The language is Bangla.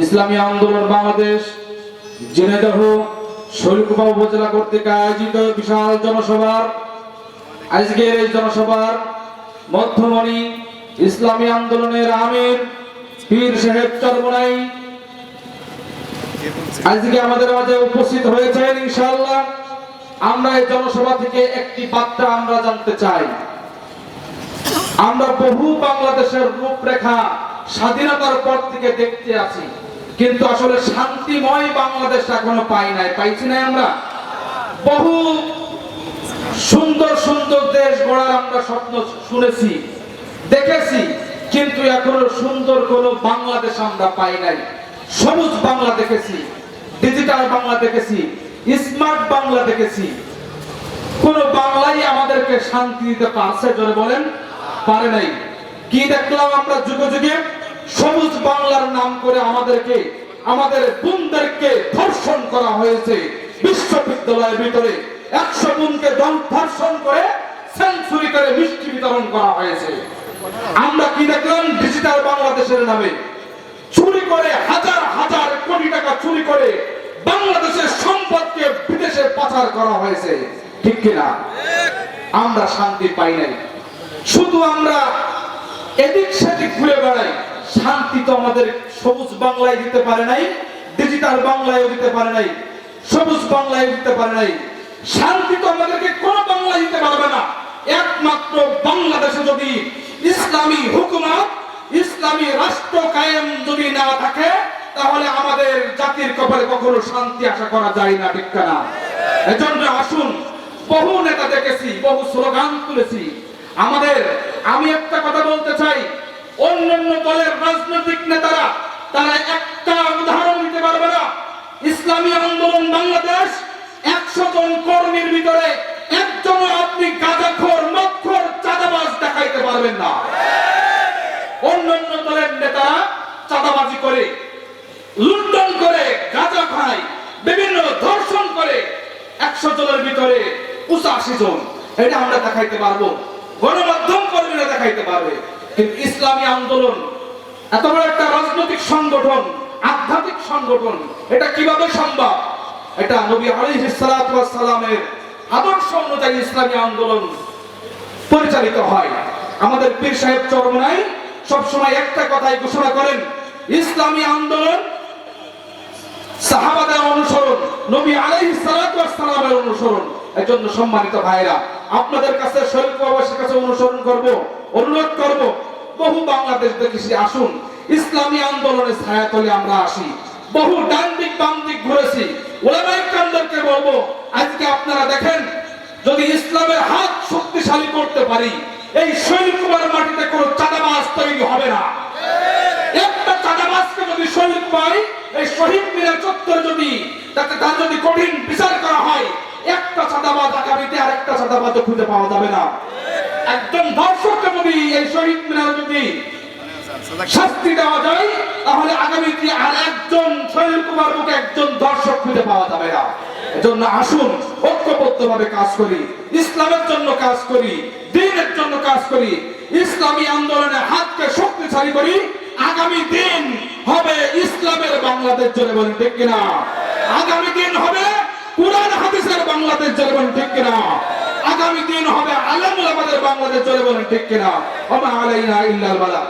ইসলামী আন্দোলন বাংলাদেশ ঝিনাইদহ শৈলকুপা উপজেলা কর্তৃক আয়োজিত বিশাল জনসভার, আজকের এই জনসভার মধ্যমণি ইসলামী আন্দোলনের আমির পীর সাহেব চরমনাই। আজকে আমাদের মাঝে উপস্থিত হয়েছেন ইনশাআল্লাহ। আমরা এই জনসভা থেকে একটি বার্তা আমরা জানতে চাই। আমরা বহু বাংলাদেশের রূপরেখা স্বাধীনতার পর থেকে দেখতে আছি কিন্তু আসলে শান্তিময় বাংলাদেশ এখনও পাই নাই। পাইছি না আমরা? বহু সুন্দর সুন্দর দেশ গড়ার আমরা স্বপ্ন শুনেছি, দেখেছি, কিন্তু এখনও সুন্দর কোন বাংলাদেশ আমরা পাই নাই। সবুজ বাংলা দেখেছি, ডিজিটাল বাংলা দেখেছি, স্মার্ট বাংলা দেখেছি। কোন বাংলাই আমাদেরকে শান্তি দিতে পারছে বলেন? পারে নাই। কি দেখলাম আমরা যুগে যুগে? সবুজ বাংলার নাম করে আমাদেরকে, আমাদের বোনদেরকে ধর্ষণ করা হয়েছে। বিশ্ববিদ্যালয়ের ভিতরে একশো বোনকে ধর্ষণ করে সেঞ্চুরি করে মিষ্টি বিতরণ করা হয়েছে। আমরা কি দেখলাম? ডিজিটাল বাংলাদেশের নামে। চুরি করে হাজার হাজার কোটি টাকা চুরি করে বাংলাদেশের সম্পদকে বিদেশে পাচার করা হয়েছে। ঠিক কিনা? আমরা শান্তি পাই নাই। শুধু আমরা এদিক সেদিক ঘুরে বেড়াই। শান্তি তো আমাদের সবুজ বাংলায় দিতে পারে নাই ডিজিটাল বাংলায় দিতে পারে নাই, সবুজ বাংলায় দিতে পারে নাই। শান্তি তো আমাদেরকে কোন বাংলা দিতে পারবে না। একমাত্র বাংলাদেশে যদি ইসলামী হুকুমত, ইসলামী রাষ্ট্র কায়েম যদি না থাকে, তাহলে আমাদের জাতির কপালে কখনো শান্তি আশা করা যায় না, ঠিক না এজন্য আসুন, বহু নেতা দেখেছি, বহু স্লোগান তুলেছি। আমাদের আমি একটা কথা বলতে চাই। অন্যান্য দলের রাজনৈতিক নেতারা, তারা একটা উদাহরণ দিতে পারবে না। ইসলামী আন্দোলন বাংলাদেশ একশো জন কর্মীর ভিতরে একজন আপনি গাঁজাখোর মক্ষর চাঁদাবাজ দেখাইতে পারবেন না। অন্যান্য দলের নেতারা চাঁদাবাজি করে, লুণ্ঠন করে, গাঁজা খায়, বিভিন্ন ধর্ষণ করে। একশো জনের ভিতরে পঁচাশি জন, এটা আমরা দেখাইতে পারব। গণমাধ্যম কর্মীরা দেখাইতে পারবে। কিন্তু ইসলামী আন্দোলন, এত বড় একটা রাজনৈতিক সংগঠন, আধ্যাত্মিক সংগঠন, এটা কীভাবে সম্ভব? এটা নবী ওয়াস সালামের আদর্শ অনুযায়ী ইসলামী আন্দোলন পরিচালিত হয়। আমাদের পীর সাহেব চরমনাই সবসময় একটা কথাই ঘোষণা করেন, ইসলামী আন্দোলন সাহাবাদের অনুসরণ, নবী সালাতু সালামের অনুসরণ। এজন্য সম্মানিত ভাইরা আপনাদের কাছে শরীফ প্রবাসীর কাছে অনুসরণ করব, অনুরোধ করব, বহু বাংলাদেশ দেখেছি আসুন, ইসলামী আন্দোলনের ছায়াতলে আমরা আসি, বহু ডান দিক বাম দিক ঘুরেছি। ওলামায়ে কামদেরকে বলব, আজকে আপনারা দেখেন, যদি ইসলামের হাত শক্তিশালী করতে পারি, এই শহীদ কুমার মাটিতে কোনো চাঁদাবাজ তৈরি হবে না। একটা চাঁদাবাজকে যদি শহীদ পাই, এই শহীদ মিনার চত্বর যদি তাকে তার যদি কঠিন বিচার করা হয়, একটা চাঁদাবাজ আগামীতে আর একটা খুঁজে পাওয়া যাবে না। একজন যদি এই শহীদ মিনার যদি শাস্তি দেওয়া যায়, তাহলে আগামীতে আর একজন কুমার মুখে একজন দর্শক খুঁজে পাওয়া যাবে না। এজন্য আসুন ঐক্যবদ্ধ ভাবে কাজ করি, ইসলামের জন্য কাজ করি, দিনের জন্য কাজ করি, ইসলামী আন্দোলনে হাতকে শক্তিশালী করি, আগামী দিন হবে ইসলামের বাংলাদেশ জলে বলেন ঠিক কিনা? আগামী দিন হবে কোরআন, হাদিসের বাংলাদেশ জলে বলেন ঠিক কিনা আগামী দিন হবে আলম বাংলাদেশ চলে বলেন ঠিক কিনা? ওমা আলাইনা ইল্লাল বালা।